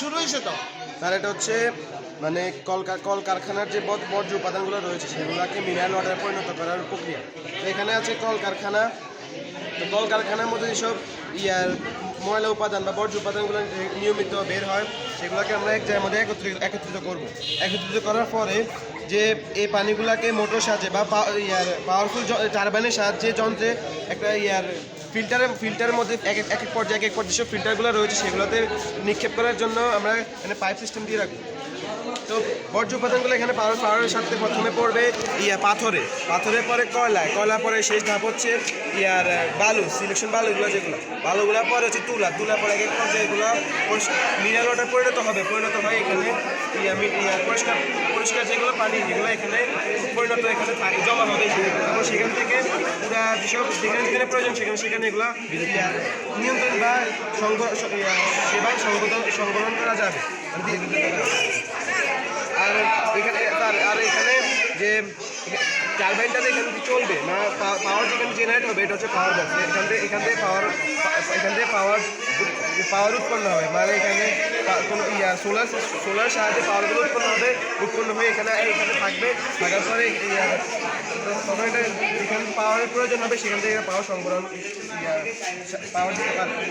শুরু হয়েছে তো? স্যার, এটা হচ্ছে মানে কল কল কারখানার যে বর্জ্য উপাদানগুলো রয়েছে, সেগুলোকে মিনারেল ওয়াটারে পরিণত করার প্রক্রিয়া। এখানে আছে কল কারখানা তো কল কারখানার মধ্যে যেসব ইয়ার, ময়লা উপাদান বা বর্জ্য উপাদানগুলো নিয়মিত বের হয়, সেগুলোকে আমরা এক জায়গার মধ্যে একত্রিত একত্রিত করব। একত্রিত করার পরে যে এই পানিগুলোকে মোটর সাহায্যে বা ইয়ার পাওয়ারফুল টারবাইনের সাহায্যে যন্ত্রে একটা ইয়ার ফিল্টারের ফিল্টারের মধ্যে এক এক এক পর্যায়ে, এক এক পর্যায়ে যেসব ফিল্টারগুলো রয়েছে সেগুলোতে নিক্ষেপ করার জন্য আমরা এখানে পাইপ সিস্টেম দিয়ে রাখব। তো বর্জ্য উপাদানগুলো এখানে পাওয়ারের সাথে প্রথমে পড়বে ইয়া পাথরে। পাথরের পরে কয়লা কয়লা পরে শেষ ধাপ হচ্ছে ইয়ার বালু সিলেকশন বালুগুলো যেগুলো। বালুগুলো পরে হচ্ছে তুলা তুলা পরে এক এক পর্যায়ে এগুলো মিনারেল ওয়াটার পরিণত হবে, পরিণত হয় এখানে ইয়া ইয়া পরিষ্কার পরিষ্কার যেগুলো পানি যেগুলো এখানে পরিণত এখানে পানি জমা হবে এবং সেখান থেকে পুরা যেসব যেখানে যেখানে প্রয়োজন সেখানে সেখানে এগুলো নিয়ন্ত্রণ বা সেবায় সংগঠন সংগঠন করা যাবে। আর এখানে আর এখানে যে টারবাইনটা যে এখান থেকে চলবে না পাওয়ার যেখানে জেনারেট হবে, এটা হচ্ছে পাওয়ার বক্স এখান থেকে এখান থেকে পাওয়ার এখান থেকে পাওয়ার পাওয়ার উৎপন্ন হবে। মানে এখানে কোনো সোলার সোলার সাহায্যে পাওয়ারগুলো উৎপন্ন হবে উৎপন্ন হয়ে এখানে এখানে থাকবে। থাকার পরে এখানে যেখানে পাওয়ারের প্রয়োজন হবে, সেখান থেকে পাওয়ার সংগ্রহ পাওয়ার দিতে পারবে।